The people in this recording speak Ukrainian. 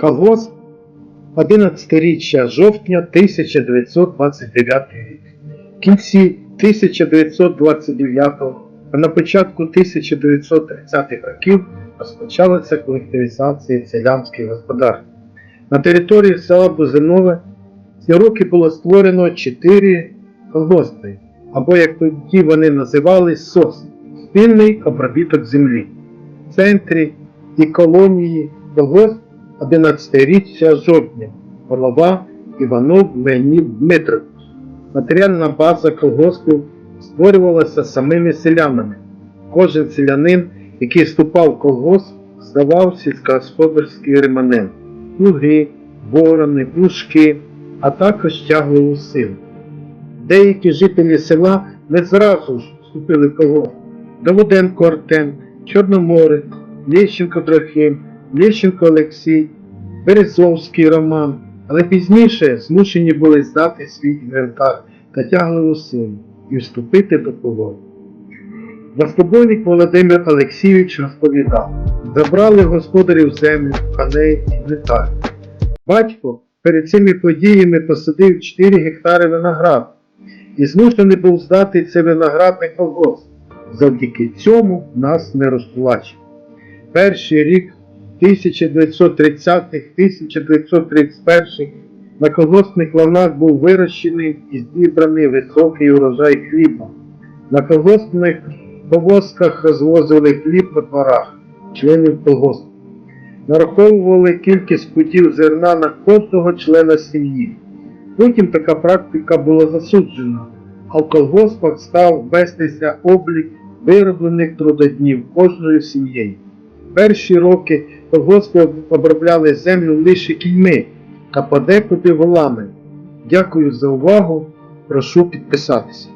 Колгосп 11-річчя жовтня 1929 рік. В кінці 1929 а на початку 1930-х років розпочалася колективізація селянських господарств. На території села Бузинове ці роки було створено 4 колгоспи, або як тоді вони називали СОС спільний обробіток землі. В центрі і колонії колгосп 11-річчя жовтня, голова Іванов Леонід Дмитрович. Матеріальна база колгоспів створювалася самими селянами. Кожен селянин, який вступав в колгосп, здавав сільськогосподарський реманент, плуги, ворони, плужки, а також тяглову силу. Деякі жителі села не зразу ж вступили в колгосп. Давиденко Артем, Чорноморець, Лещенко Трохим, Лещенко Олексій, Березовський Роман, але пізніше змушені були здати свій інвентар та тяглову силу і вступити до полону. Заскобойник Володимир Олексійович розповідав, забрали господарів землю, коней і металь. Батько перед цими подіями посадив 4 гектари винограду і змушений був здати це виноградний колгосп. Завдяки цьому нас не розплачено. Перший рік 1930-1931 на колгоспних лавнах був вирощений і зібраний високий урожай хліба. На колгоспних повозках розвозили хліб по дворах, членів колгоспу. Нараховували кількість путів зерна на кожного члена сім'ї. Потім така практика була засуджена, а в колгоспах став вестися облік вироблених трудоднів кожною сім'єю. Перші роки колгоспи обробляли землю лише кіньми та подекуди волами. Дякую за увагу. Прошу підписатися.